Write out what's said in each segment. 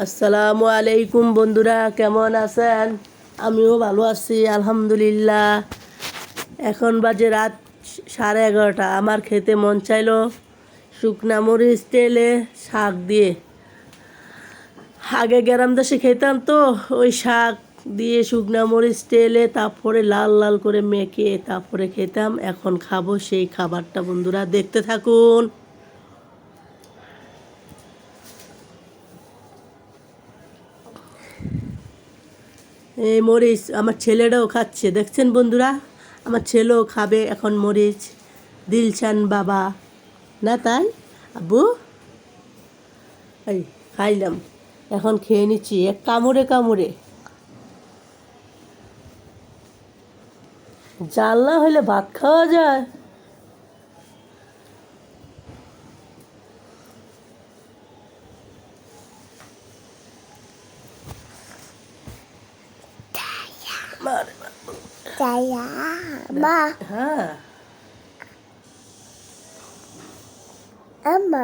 আসসালামু আলাইকুম বন্ধুরা, কেমন আছেন? আমিও ভালো আছি, আলহামদুলিল্লাহ। এখন বাজে রাত সাড়ে এগারোটা, আমার খেতে মন চাইলো শুকনা মরিচ তেলে শাক দিয়ে। আগে গ্রাম দেশে খেতাম তো, ওই শাক দিয়ে শুকনা মরিচ তেলে, তারপরে লাল লাল করে মেখে তারপরে খেতাম, এখন খাব সেই খাবারটা বন্ধুরা, দেখতে থাকুন। এই মরিচ, আমার ছেলেটাও খাচ্ছে। দেখছেন বন্ধুরা? আমার ছেলেও খাবে এখন মরিচ। দিলশান বাবা। না তাই? আব্বু? এই, খাইলাম। এখন খেয়ে নিচ্ছি। এক কামড়ে কামড়ে। না হলে ভাত খাওয়া যায়। মারে বাবা। Saya Ma হ্যাঁ Ama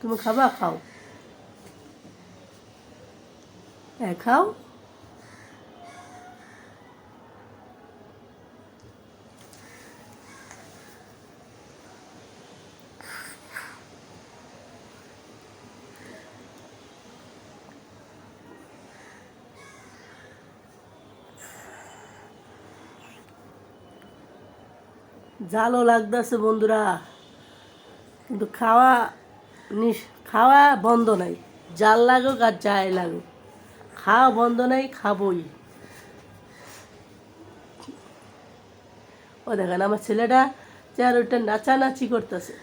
তুমি খাবা খাও হ্যাঁ খাও জালও লাগতেছে বন্ধুরা। কিন্তু খাওয়া নিস খাওয়া বন্ধ নাই। জাল লাগুক আর যাই লাগুক। খাওয়া বন্ধ নাই, খাবই। ও দেখেন, আমার ছেলেটা চার ওইটা নাচানাচি করতেছে।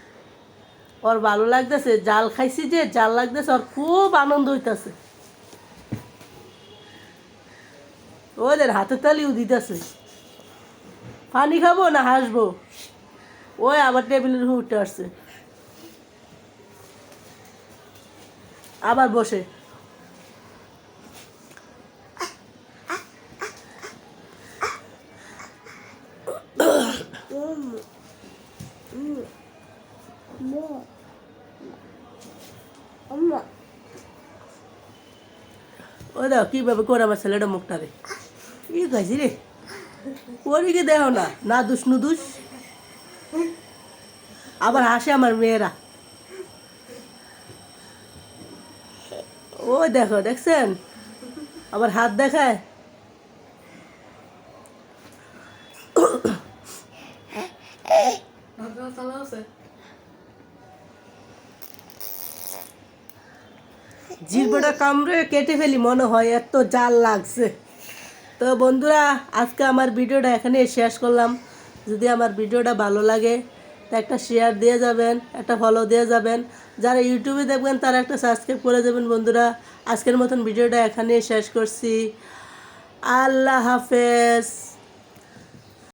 ওর ভালো লাগতেছে, জাল খাইছি যে, জাল লাগতেছে, ওর খুব আনন্দ হইতাছে। ওদের হাতে তালিও দিতেছে। পানি খাব না হাসবো? ওই আবার টেবিলের উপর উঠে আসছে। আবার বসে। ওই দেখো, কীভাবে করে আমার ছেলেটা মুখটা রে। ই খাইছি রে? ওরিকে দেখো না, নু দুষ আবার হাসে আমার মেয়েরা। ও দেখো, দেখছেন? আবার হাত দেখায়। জিরবোটা কামড়ে কেটে ফেলি মনে হয়, এত জাল লাগছে। তো বন্ধুরা, আজকে আমার ভিডিওটা এখানে শেষ করলাম। যদি আমার ভিডিওটা ভালো লাগে, তা একটা শেয়ার দিয়ে যাবেন, একটা ফলো দিয়ে যাবেন। যারা ইউটিউবে দেখবেন, তারা একটা সাবস্ক্রাইব করে যাবেন বন্ধুরা। আজকের মতন ভিডিওটা এখানেই শেষ করছি। আল্লাহ হাফেজ।